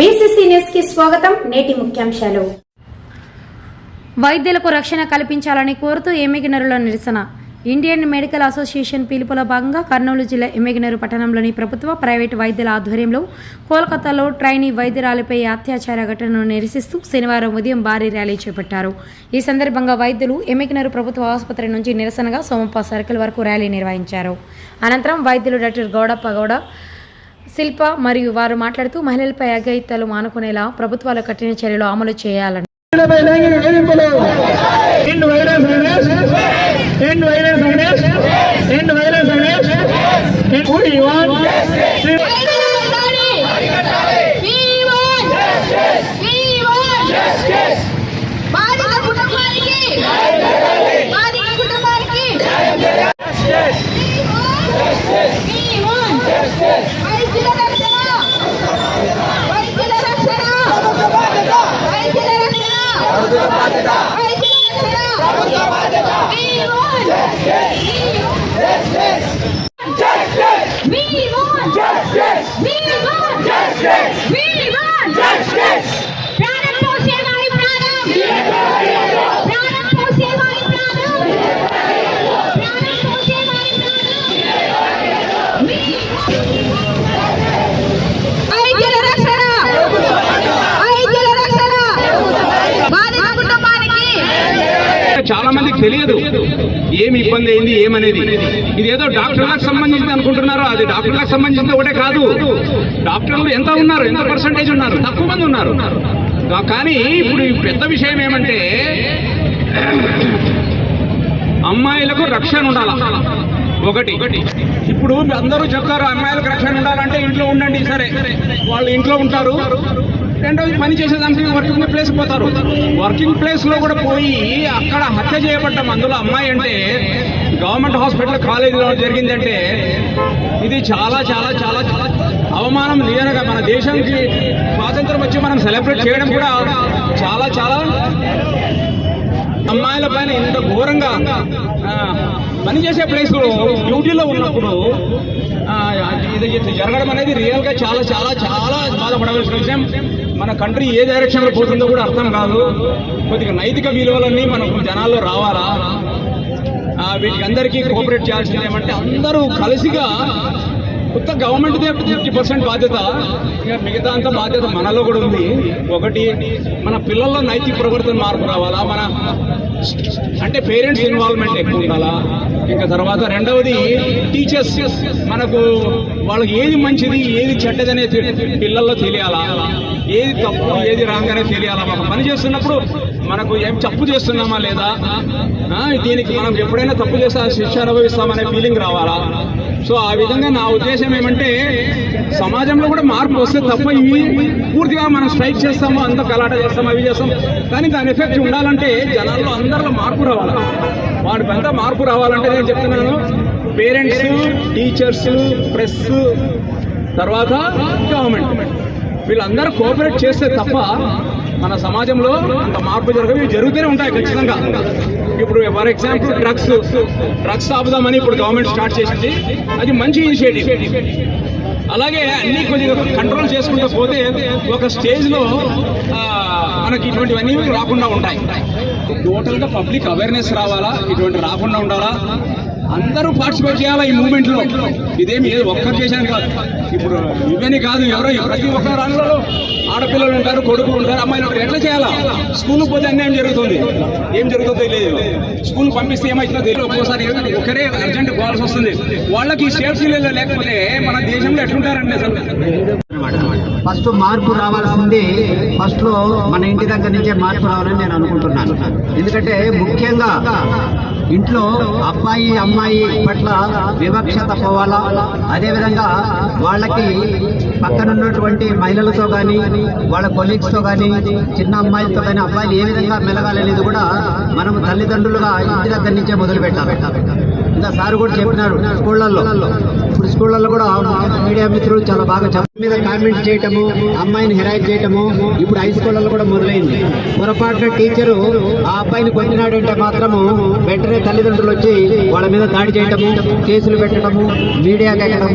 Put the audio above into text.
నమస్కారం నేటి ముఖ్యాంశాలు. వైద్యులకు రక్షణ కల్పించాలని కోరుతూ ఎమ్మెగినరుల నిరసన. ఇండియన్ మెడికల్ అసోసియేషన్ పిలుపులో భాగంగా కర్నూలు జిల్లా ఎమ్మెగినరు పట్టణంలోని ప్రభుత్వ ప్రైవేటు వైద్యుల ఆధ్వర్యంలో కోల్కతాలో ట్రైనీ వైద్యురాలపై అత్యాచార ఘటనను నిరసిస్తూ శనివారం ఉదయం భారీ ర్యాలీ చేపట్టారు. ఈ సందర్భంగా వైద్యులు ఎమ్మెగినరు ప్రభుత్వ ఆసుపత్రి నుంచి నిరసనగా సోమప్ప సర్కిల్ వరకు ర్యాలీ నిర్వహించారు. అనంతరం వైద్యులు డాక్టర్ గౌడప్ప గౌడ శిల్ప మరియు వారు మాట్లాడుతూ మహిళలపై అఘాయిత్యాలు మానుకునేలా ప్రభుత్వాలు కఠిన చర్యలు అమలు చేయాలని. మహిళలపై లైంగిక చాలా మందికి తెలియదు. ఏమి ఇబ్బంది అయింది ఏమనేది. ఇది ఏదో డాక్టర్లకు సంబంధించింది అనుకుంటున్నారు అది డాక్టర్లకు సంబంధించింది ఒకటే కాదు. డాక్టర్లు ఎంత ఉన్నారు ఎంత పర్సంటేజ్ ఉన్నారు? తక్కువ మంది ఉన్నారు. కానీ ఇప్పుడు పెద్ద విషయం ఏమంటే అమ్మాయిలకు రక్షణ ఉండాల? ఒకటి. ఇప్పుడు అందరూ చెప్తారు అమ్మాయిలకు రక్షణ ఉండాలంటే ఇంట్లో ఉండండి సరే. వాళ్ళు ఇంట్లో ఉంటారు. రెండోది పని చేసేదానికి వర్కింగ్ ప్లేస్ పోతారు. వర్కింగ్ ప్లేస్లో కూడా పోయి అక్కడ హత్య చేయబడ్డ అందులో అమ్మాయి అంటే గవర్నమెంట్ హాస్పిటల్ కాలేజీలో జరిగిందంటే ఇది చాలా చాలా చాలా చాలా అవమానం నిజంగా మన దేశానికి స్వాతంత్రం వచ్చి మనం సెలబ్రేట్ చేయడం కూడా చాలా చాలా అమ్మాయిల పైన ఇంత ఘోరంగా పనిచేసే ప్లేస్లో డ్యూటీలో ఉన్నప్పుడు ఇది ఇది జరగడం అనేది రియల్గా చాలా చాలా చాలా బాధపడవలసిన విషయం. మన కంట్రీ ఏ డైరెక్షన్లో పోతుందో కూడా అర్థం కాదు. కొద్దిగా నైతిక విలువలన్నీ మనకు జనాల్లో రావాలా? వీటికి అందరికీ కోఆపరేట్ చేయాల్సింది ఏమంటే అందరూ కలిసిగా కొత్త గవర్నమెంట్దే ఫిఫ్టీ పర్సెంట్ బాధ్యత. ఇక మిగతా అంత బాధ్యత మనలో కూడా ఉంది. ఒకటి మన పిల్లల్లో నైతిక ప్రవర్తన మార్పు రావాలా? మన అంటే పేరెంట్స్ ఇన్వాల్వ్మెంట్ ఎక్కువ ఉండాలా? ఇంకా తర్వాత రెండవది టీచర్స్ మనకు వాళ్ళకి ఏది మంచిది ఏది చెడ్డదనే పిల్లల్లో తెలియాలా? ఏది తప్పు ఏది రాంగ్ అనేది తెలియాలా? మనం పని చేస్తున్నప్పుడు మనకు ఏం తప్పు చేస్తున్నామా లేదా? దీనికి మనం ఎప్పుడైనా తప్పు చేస్తే శిక్ష అనుభవిస్తామనే ఫీలింగ్ రావాలా? సో ఆ విధంగా నా ఉద్దేశం ఏమంటే సమాజంలో కూడా మార్పు వస్తే తప్ప ఇవి పూర్తిగా మనం స్ట్రైక్ చేస్తాము అంత కలాట చేస్తాము అవి చేస్తాం కానీ దాని ఎఫెక్ట్ ఉండాలంటే జనాల్లో అందరిలో మార్పు రావాలి. వాడి పెద్ద మార్పు రావాలంటే నేను చెప్తున్నాను. పేరెంట్స్ టీచర్స్ ప్రెస్ తర్వాత గవర్నమెంట్. వీళ్ళందరూ కోఆపరేట్ చేస్తే తప్ప మన సమాజంలో అంత మార్పు జరగదు ఇవి జరుగుతూనే ఉంటాయి ఖచ్చితంగా. ఇప్పుడు ఫర్ ఎగ్జాంపుల్ డ్రగ్స్ డ్రగ్స్ ఆపుదామని ఇప్పుడు గవర్నమెంట్ స్టార్ట్ చేసింది. అది మంచి ఇనిషియేటివ్. అలాగే అన్ని కొద్దిగా కంట్రోల్ చేసుకుంటూ పోతే ఒక స్టేజ్లో మనకి ఇటువంటివన్నీ రాకుండా ఉంటాయి. టోటల్గా పబ్లిక్ అవేర్నెస్ రావాలా? ఇటువంటి రాకుండా ఉండాలా? అందరూ పార్టిసిపేట్ చేయాలా ఈ మూమెంట్లో? ఇదేమి ఏదో ఒక్కరు చేశాను కాదు. ఇప్పుడు ఇవన్నీ కాదు ఎవరో ప్రతి ఒక్క రాళ్ళలో ఆడపిల్లలు ఉంటారు కొడుకులు ఉంటారు అమ్మాయిలు ఉంటారు. ఎట్లా చేయాలా? స్కూల్కి పోతే అన్యాయం జరుగుతుంది. ఏం జరుగుతుందో తెలియదు. స్కూల్ పంపిస్తే ఏమైతుందో తెలియదు. ఒక్కోసారి ఒకరే అర్జెంట్ పోవాల్సి వస్తుంది. వాళ్ళకి సేఫ్టీ లేకపోతే మన దేశంలో ఎట్లుంటారండి అసలు? ఫస్ట్ మార్పు రావాల్సింది ఫస్ట్లో మన ఇంటి దగ్గర నుంచే మార్పు రావాలని నేను అనుకుంటున్నాను. ఎందుకంటే ముఖ్యంగా ఇంట్లో అబ్బాయి అమ్మాయి పట్ల వివక్షత పోవాలా? అదేవిధంగా వాళ్ళకి పక్కనున్నటువంటి మహిళలతో కానీ వాళ్ళ కొలీగ్స్తో కానీ చిన్న అమ్మాయిలతో కానీ అబ్బాయిలు ఏ విధంగా మెలగాలనేది కూడా మనం తల్లిదండ్రులుగా ఇంటి దగ్గర నుంచే మొదలు పెట్టాలి సార్ కూడా చెప్పినారు స్కూళ్ళల్లో. ఇప్పుడు స్కూళ్ళల్లో కూడా మీడియా మిత్రులు చాలా బాగా మీద కామెంట్ చేయటము అమ్మాయిని హెరాయిట్ చేయటము ఇప్పుడు హై స్కూళ్ళల్లో కూడా మొదలైంది. పొరపాటున టీచరు ఆ అబ్బాయిని కొట్టినాడంటే మాత్రము వెంటనే తల్లిదండ్రులు వచ్చి వాళ్ళ మీద దాడి చేయటము కేసులు పెట్టడము మీడియాకి ఎక్కడము